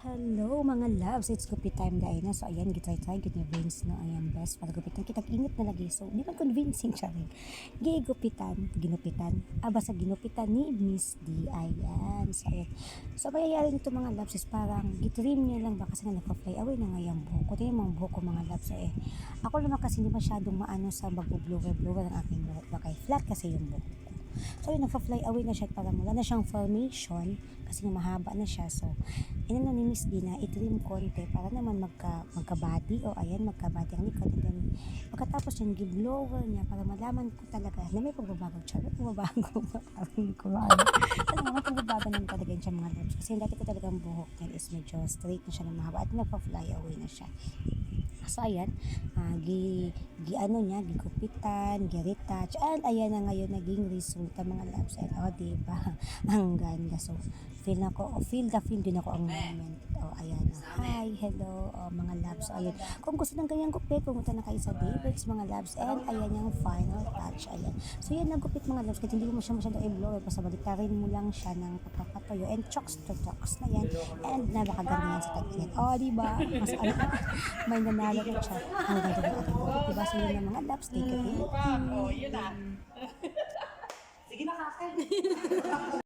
Hello mga loves, it's gupit time dahil na. So ayan, gitay tayo, gitay Vince na ayan best para gupitan. Kitag init na lagi. So di man convincing siya rin. Gigupitan, ginupitan. Aba sa ginupitan ni Miss D. Ayan. So ayan. So bayayari nito mga loves is parang gitrim niya lang ba kasi nga nagpa-fly away na nga buhok ko. Ito yung mga buhok ko mga loves eh. Ako naman kasi hindi masyadong maano sa mag-blower-blower ng aking buhok. Baka flat kasi yung buhok. So yun, nagpa-fly away na siya at parang wala na siyang formation kasi nga mahaba na siya. So, inano ni Miss Dina, itrim konti para naman magka, magka-body o ayan, magka-body ang likod. And then, pagkatapos yung give-blower niya para malaman ko talaga na may pagbabago siya. May pagbabago ba? Parang ko maano. Alam mo, may pagbabago naman talaga siya mga loves. Kasi dati ko talagang buhok niya is medyo straight na siya na mahaba at nagpa-fly away na siya. So, ayan, ah, gi, gi ano niya, gigupitan, gi-retouch, and ayan na ngayon naging resulta mga loves. And, oh, diba? Ang ganda. So, feel na ko, feel the feel din ako ang moment. Oh, ayan. Hi, hello, oh, mga loves. So, ayan. Kung gusto ng ganyang gupit, pumunta na kayo sa David's, mga loves. And, ayan yung final touch. Ayan. So, yan nagupit mga loves. Kasi hindi mo siya masyado i-blow. Basta baliktarin mo lang siya ng pagpapatuyo. And, chokes to chokes na yan. And, napakaganda yan sa tag-init. Oh, diba? Mas, ano, may nanalo ko siya. Ang ganda ng ating gupit. Diba? So, yun yung mga loves. Take it. Oh, yun na. Sige na, kakin.